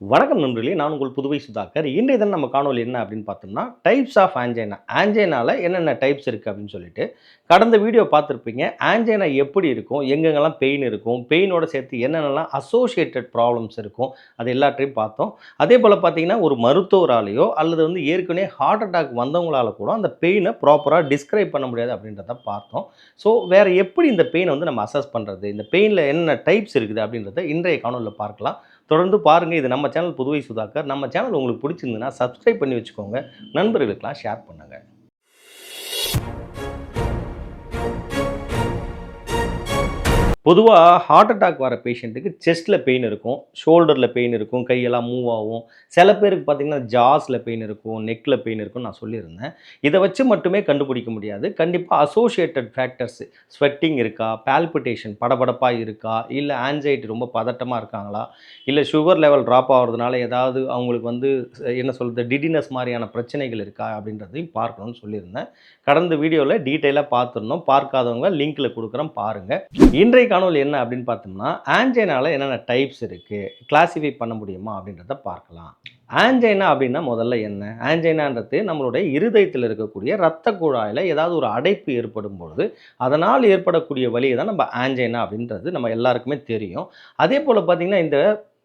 வணக்கம் நண்பர்களே நான் உங்கள் புதுவை சுதாகர். இன்றைய தினம் நம்ம காணொலி என்ன அப்படின்னு பார்த்தோம்னா டைப்ஸ் ஆஃப் ஆஞ்சைனா ஆஞ்சைனால என்னென்ன டைப்ஸ் இருக்குது அப்படின்னு சொல்லிட்டு கடந்த வீடியோ பார்த்துருப்பீங்க. ஆஞ்சைனா எப்படி இருக்கும்? எங்கெங்கெல்லாம் பெயின் இருக்கும்? பெயினோட சேர்த்து என்னென்னலாம் அசோசியேட்டட் ப்ராப்ளம்ஸ் இருக்கும்? அது எல்லாத்தையும் பார்த்தோம். அதே போல் பார்த்தீங்கன்னா ஒரு மருத்துவராலேயோ அல்லது வந்து ஏற்கனவே ஹார்ட் அட்டாக் வந்தவங்களால கூட அந்த பெயினை ப்ராப்பராக டிஸ்கிரைப் பண்ண முடியாது அப்படின்றத பார்த்தோம். ஸோ வேறு எப்படி இந்த பெயினை வந்து நம்ம அசஸ் பண்ணுறது இந்த பெயினில் என்னென்ன டைப்ஸ் இருக்குது அப்படின்றத இன்றைய காணொலியில் பார்க்கலாம். தொடர்ந்து பாருங்கள் இது நம்ம சேனல் புதுவை சுதாகர். நம்ம சேனல் உங்களுக்கு பிடிச்சிருந்துன்னா சப்ஸ்கிரைப் பண்ணி வச்சுக்கோங்க. நண்பர்களுக்கெல்லாம் ஷேர் பண்ணுங்கள் பொதுவாக ஹார்ட் அட்டாக் வர பேஷண்ட்டுக்கு செஸ்ட்டில் பெயின் இருக்கும் ஷோல்டரில் பெயின் இருக்கும் கையெல்லாம் மூவ் ஆகும். சில பேருக்கு பார்த்தீங்கன்னா ஜாஸில் பெயின் இருக்கும் நெக்கில் பெயின் இருக்கும் நான் சொல்லியிருந்தேன். இதை வச்சு மட்டுமே கண்டுபிடிக்க முடியாது. கண்டிப்பாக அசோசியேட்டட் ஃபேக்டர்ஸ் ஸ்வெட்டிங் இருக்கா பால்பிட்டேஷன் படபடப்பாக இருக்கா இல்லை ஆன்சைட்டி ரொம்ப பதட்டமாக இருக்காங்களா இல்லை சுகர் லெவல் ட்ராப் ஆகிறதுனால ஏதாவது அவங்களுக்கு வந்து என்ன சொல்கிறது டிடினஸ் மாதிரியான பிரச்சனைகள் இருக்கா அப்படின்றதையும் பார்க்கணும்னு சொல்லியிருந்தேன். கடந்த வீடியோவில் டீட்டெயிலாக பார்த்துருந்தோம் பார்க்காதவங்க லிங்க்கில் கொடுக்குறோம் பாருங்கள் இன்றைக்கு காணொலி என்ன அப்படின்னு பார்த்தோம்னா ஆஞ்சைனால என்னென்ன டைப்ஸ் இருக்குது கிளாசிஃபை பண்ண முடியுமா அப்படின்றத பார்க்கலாம். ஆஞ்சைனா அப்படின்னா முதல்ல என்ன? ஆஞ்சைனான்றது நம்மளுடைய இருதயத்தில் இருக்கக்கூடிய இரத்த குழாயில் ஏதாவது ஒரு அடைப்பு ஏற்படும் பொழுது அதனால் ஏற்படக்கூடிய வழியை தான் நம்ம ஆஞ்சைனா அப்படின்றது நம்ம எல்லாருக்குமே தெரியும். அதே போல் பார்த்திங்கன்னா இந்த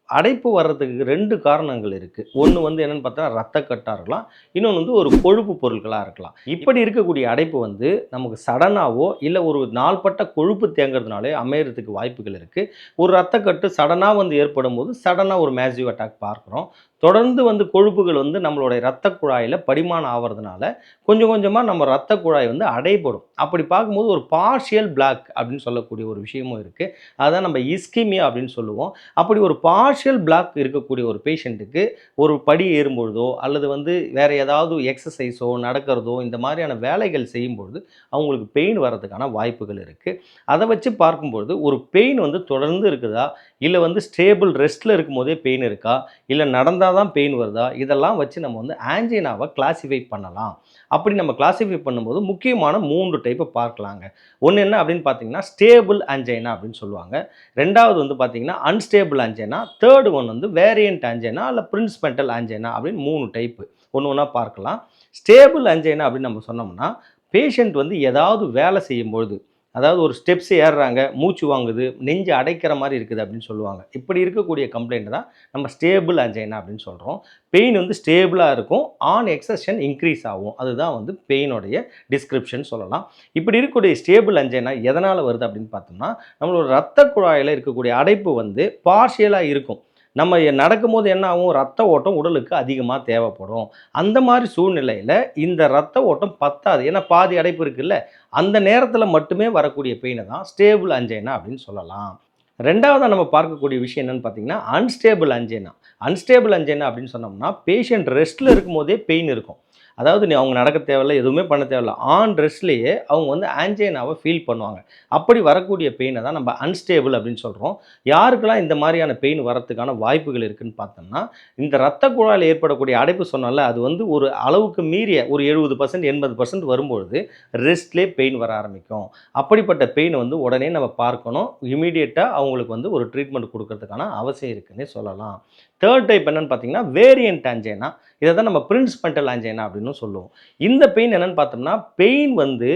அடைப்பு வர்றதுக்கு ரெண்டு காரணங்கள் இருக்குது ஒன்று வந்து என்னென்னு பார்த்தா ரத்தக்கட்டாக இருக்கலாம். இன்னொன்று வந்து ஒரு கொழுப்பு பொருட்களாக இருக்கலாம். இப்படி இருக்கக்கூடிய அடைப்பு வந்து நமக்கு சடனாகவோ இல்லை ஒரு நாள்பட்ட கொழுப்பு தேங்கிறதுனாலே அமையறதுக்கு வாய்ப்புகள் இருக்குது ஒரு ரத்தக்கட்டு சடனாக வந்து ஏற்படும் போது சடனாக ஒரு மேசிவ் அட்டாக் பார்க்குறோம். தொடர்ந்து வந்து கொழுப்புகள் வந்து நம்மளுடைய ரத்த குழாயில் படிமானம் ஆகிறதுனால கொஞ்சம் கொஞ்சமாக நம்ம ரத்த குழாய் வந்து அடைபடும். அப்படி பார்க்கும்போது ஒரு பார்ஷியல் பிளாக் அப்படின்னு சொல்லக்கூடிய ஒரு விஷயமும் இருக்குது அதான் நம்ம இஸ்கிமியா அப்படின்னு சொல்லுவோம். அப்படி ஒரு பார்ஷியல் பிளாக் இருக்கக்கூடிய ஒரு பேஷண்ட்டுக்கு ஒரு படி ஏறும்பொழுதோ அல்லது வந்து வேறு ஏதாவது எக்ஸசைஸோ நடக்கிறதோ இந்த மாதிரியான வேலைகள் செய்யும்பொழுது அவங்களுக்கு பெயின் வர்றதுக்கான வாய்ப்புகள் இருக்குது அதை வச்சு பார்க்கும்பொழுது ஒரு பெயின் வந்து தொடர்ந்து இருக்குதா? இல்லை வந்து ஸ்டேபிள் ரெஸ்ட்டில் இருக்கும்போதே பெயின் இருக்கா? இல்லை நடந்தால் தான் பெயின் வருதா? இதெல்லாம் வச்சு நம்ம வந்து ஆன்ஜினாவை கிளாசிஃபை பண்ணலாம். அப்படி நம்ம கிளாசிஃபை பண்ணும்போது முக்கியமான மூன்று டைப்பை பார்க்கலாங்க. ஒன்று என்ன அப்படின்னு பார்த்தீங்கன்னா ஸ்டேபிள் ஆஞ்சைனா அப்படின்னு சொல்லுவாங்க. ரெண்டாவது வந்து பார்த்தீங்கன்னா அன்ஸ்டேபிள் ஆஞ்சைனா தேர்டு ஒன் வந்து வேரியண்ட் ஆஞ்சைனா இல்லை பிரின்ஸ்பெண்டல் ஆஞ்சைனா அப்படின்னு மூணு டைப்பு ஒன்று ஒன்றா பார்க்கலாம். ஸ்டேபிள் அஞ்சைனா அப்படின்னு நம்ம சொன்னோம்னா பேஷண்ட் வந்து ஏதாவது வேலை செய்யும்பொழுது அதாவது ஒரு ஸ்டெப்ஸ் ஏறுறாங்க மூச்சு வாங்குது நெஞ்சு அடைக்கிற மாதிரி இருக்குது அப்படின்னு சொல்லுவாங்க. இப்படி இருக்கக்கூடிய கம்ப்ளைண்ட் தான் நம்ம ஸ்டேபிள் அஞ்சைனா அப்படின்னு சொல்கிறோம் பெயின் வந்து ஸ்டேபிளாக இருக்கும் ஆன் எக்ஸஷன் இன்க்ரீஸ் ஆகும். அதுதான் வந்து பெயினுடைய டிஸ்கிரிப்ஷன் சொல்லலாம். இப்படி இருக்கக்கூடிய ஸ்டேபிள் அஞ்சைனா எதனால் வருது அப்படின்னு பார்த்தோம்னா நம்மளோட ரத்த குழாயில் இருக்கக்கூடிய அடைப்பு வந்து பார்ஷியலாக இருக்கும். நம்ம நடக்கும்போது என்ன ஆகும்? ரத்த ஓட்டம் உடலுக்கு அதிகமாக தேவைப்படும். அந்த மாதிரி சூழ்நிலையில் இந்த ரத்த ஓட்டம் பத்தாது. ஏன்னா பாதி அடைப்பு இருக்குல்ல? அந்த நேரத்தில் மட்டுமே வரக்கூடிய பெயினை தான் ஸ்டேபிள் அஞ்சைனா அப்படின்னு சொல்லலாம். ரெண்டாவதாக நம்ம பார்க்கக்கூடிய விஷயம் என்னென்னு பார்த்தீங்கன்னா அன்ஸ்டேபிள் அஞ்சைனா அன்ஸ்டேபிள் அஞ்சைனா அப்படின்னு சொன்னோம்னா பேஷண்ட் ரெஸ்ட்டில் இருக்கும்போதே பெயின் இருக்கும். அதாவது நீ அவங்க நடக்க தேவையில்ல எதுவுமே பண்ண தேவையில்ல. ஆன் ரெஸ்ட்லேயே அவங்க வந்து ஆன்ஜைனாவை ஃபீல் பண்ணுவாங்க. அப்படி வரக்கூடிய பெயினை தான் நம்ம அன்ஸ்டேபிள் அப்படின்னு சொல்கிறோம் யாருக்கெல்லாம் இந்த மாதிரியான பெயின் வரத்துக்கான வாய்ப்புகள் இருக்குன்னு பார்த்தோம்னா இந்த ரத்த குழாயில் ஏற்படக்கூடிய அடைப்பு சொன்னால அது வந்து ஒரு அளவுக்கு மீறிய ஒரு எழுபது பர்சன்ட் எண்பது பர்சன்ட் வரும்பொழுது ரெஸ்ட்லேயே பெயின் வர ஆரம்பிக்கும். அப்படிப்பட்ட பெயின் வந்து உடனே நம்ம பார்க்கணும். இமீடியட்டாக அவங்களுக்கு வந்து ஒரு ட்ரீட்மெண்ட் கொடுக்கறதுக்கான அவசியம் இருக்குன்னே சொல்லலாம். தேர்ட் டைப் என்னன்னு பார்த்தீங்கன்னா வேரியன்ட் ஆஞ்சைனா இதை தான் நம்ம பிரின்ஸ்பெண்டல் ஆஞ்சைனா அப்படின்னு சொல்லுவோம். இந்த பெயின் என்னன்னு பார்த்தோம்னா பெயின் வந்து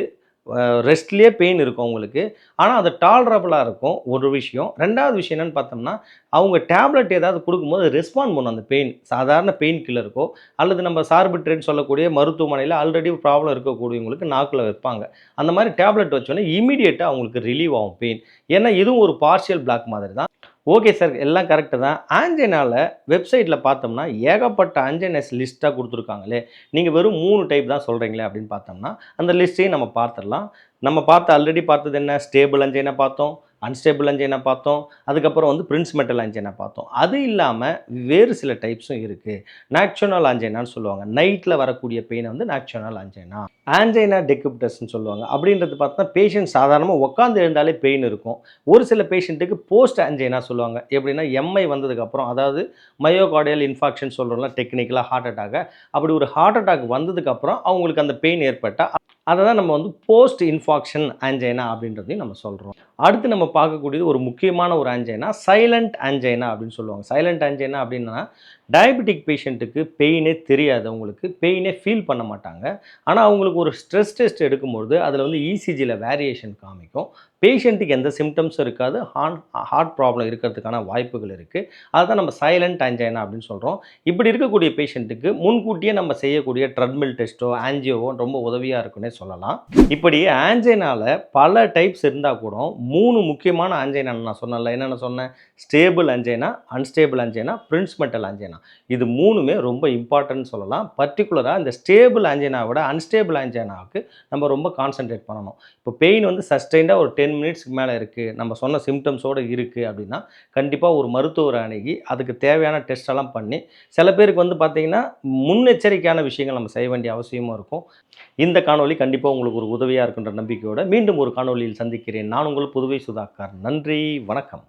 ரெஸ்ட்லேயே பெயின் இருக்கும் அவங்களுக்கு. ஆனால் அது டாலரபுளாக இருக்கும் ஒரு விஷயம். ரெண்டாவது விஷயம் என்னென்னு பார்த்தோம்னா அவங்க டேப்லெட் ஏதாவது கொடுக்கும்போது ரெஸ்பாண்ட் பண்ணும் அந்த பெயின் சாதாரண பெயின் கில்லருக்கோ அல்லது நம்ம சார்பிட்ரேன்னு சொல்லக்கூடிய மருத்துவமனையில் ஆல்ரெடி ப்ராப்ளம் இருக்கக்கூடியவங்களுக்கு நாக்கில் வைப்பாங்க. அந்த மாதிரி டேப்லெட் வச்சோன்னே இமீடியட்டாக அவங்களுக்கு ரிலீவ் ஆகும் பெயின் ஏன்னா இதுவும் ஒரு பார்ஷியல் பிளாக் மாதிரி தான். ஓகே சார் எல்லாம் கரெக்டு தான். ஆஞ்சனால வெப்சைட்டில் பார்த்தோம்னா ஏகப்பட்ட ஆஞ்சைனஸ் லிஸ்ட்டாக கொடுத்துருக்காங்களே. நீங்கள் வெறும் மூணு டைப் தான் சொல்கிறீங்களே அப்படின்னு பார்த்தோம்னா அந்த லிஸ்ட்டையும் நம்ம பார்த்துடலாம். நம்ம பார்த்து ஆல்ரெடி பார்த்தது என்ன? ஸ்டேபிள் அஞ்சைனா பார்த்தோம். அன்ஸ்டேபிள் அஞ்சைனா பார்த்தோம் அதுக்கப்புறம் வந்து பிரின்ஸ் மெட்டல் அஞ்சைனா பார்த்தோம். அது இல்லாமல் வேறு சில டைப்ஸும் இருக்குது நாக்சுனல் ஆஞ்சைனான்னு சொல்லுவாங்க. நைட்டில் வரக்கூடிய பெயினை வந்து நாக்சுனல் ஆஞ்சைனா ஆஞ்சைனா டெக்குப்டஸ்ன்னு சொல்லுவாங்க. அப்படின்றது பார்த்தா பேஷண்ட் சாதாரணமாக உட்காந்து எழுந்தாலே பெயின் இருக்கும். ஒரு சில பேஷண்ட்டுக்கு போஸ்ட் ஆஞ்சைனா சொல்லுவாங்க. எப்படின்னா எம்ஐ வந்ததுக்கப்புறம் அதாவது மயோகார்டியல் இன்ஃபாக்ஷன் சொல்கிறோம்ல டெக்னிக்கலாக ஹார்ட் அட்டாக் அப்படி ஒரு ஹார்ட் அட்டாக் வந்ததுக்கப்புறம் அவங்களுக்கு அந்த பெயின் ஏற்பட்டால் அதை தான் நம்ம வந்து போஸ்ட் இன்ஃபாக்ஷன் ஆஞ்சைனா அப்படின்றதையும் நம்ம சொல்கிறோம் அடுத்து நம்ம பார்க்கக்கூடியது ஒரு முக்கியமான ஒரு ஆஞ்சைனா சைலண்ட் ஆஞ்சைனா அப்படின்னு சொல்லுவாங்க. சைலண்ட் ஆஞ்சைனா அப்படின்னா டயபெட்டிக் பேஷண்ட்டுக்கு பெயினே தெரியாது. அவங்களுக்கு பெயினே ஃபீல் பண்ண மாட்டாங்க. ஆனால் அவங்களுக்கு ஒரு ஸ்ட்ரெஸ் டெஸ்ட் எடுக்கும்பொழுது அதில் வந்து இசிஜியில் வேரியேஷன் காமிக்கும். பேஷண்ட்டுக்கு எந்த சிம்டம்ஸும் இருக்காது. ஹார்ட் ஹார்ட் ப்ராப்ளம் இருக்கிறதுக்கான வாய்ப்புகள் இருக்குது அதுதான் நம்ம சைலண்ட் ஆஞ்சைனா அப்படின்னு சொல்கிறோம் இப்படி இருக்கக்கூடிய பேஷண்ட்டுக்கு முன்கூட்டியே நம்ம செய்யக்கூடிய ட்ரெட்மில் டெஸ்ட்டோ ஆன்ஜியோவோ ரொம்ப உதவியாக இருக்குன்னே சொல்லலாம். இப்படி ஆஞ்சைனாவில் பல டைப்ஸ் இருந்தால் கூட மூணு முக்கியமான ஆஞ்சைனா நான் சொன்னேன்ல. என்னென்ன சொன்னேன்? Stable angina unstable angina பிரின்ஸ்மெண்டல் angina இது மூணுமே ரொம்ப இம்பார்ட்டன்ட் சொல்லலாம். பர்டிகுலராக இந்த ஸ்டேபிள் ஆஞ்சைனா விட அன்ஸ்டேபிள் ஆஞ்சைனாவுக்கு நம்ம ரொம்ப கான்சென்ட்ரேட் பண்ணணும். இப்போ பெயின் வந்து சஸ்டெயின்டாக ஒரு டென் மினிட்ஸ்க்கு மேலே இருக்குது நம்ம சொன்ன சிம்டம்ஸோடு இருக்குது அப்படின்னா கண்டிப்பாக ஒரு மருத்துவரை அணுகி அதுக்கு தேவையான டெஸ்ட் எல்லாம் பண்ணி சில பேருக்கு வந்து பார்த்திங்கன்னா முன்னெச்சரிக்கையான விஷயங்கள் நம்ம செய்ய வேண்டிய அவசியமும் இருக்கும். இந்த காணொளி கண்டிப்பாக உங்களுக்கு ஒரு உதவியாக இருக்குன்ற நம்பிக்கையோடு மீண்டும் ஒரு காணொளியில் சந்திக்கிறேன். நான் உங்கள் புதுவை சுதாகர். நன்றி வணக்கம்.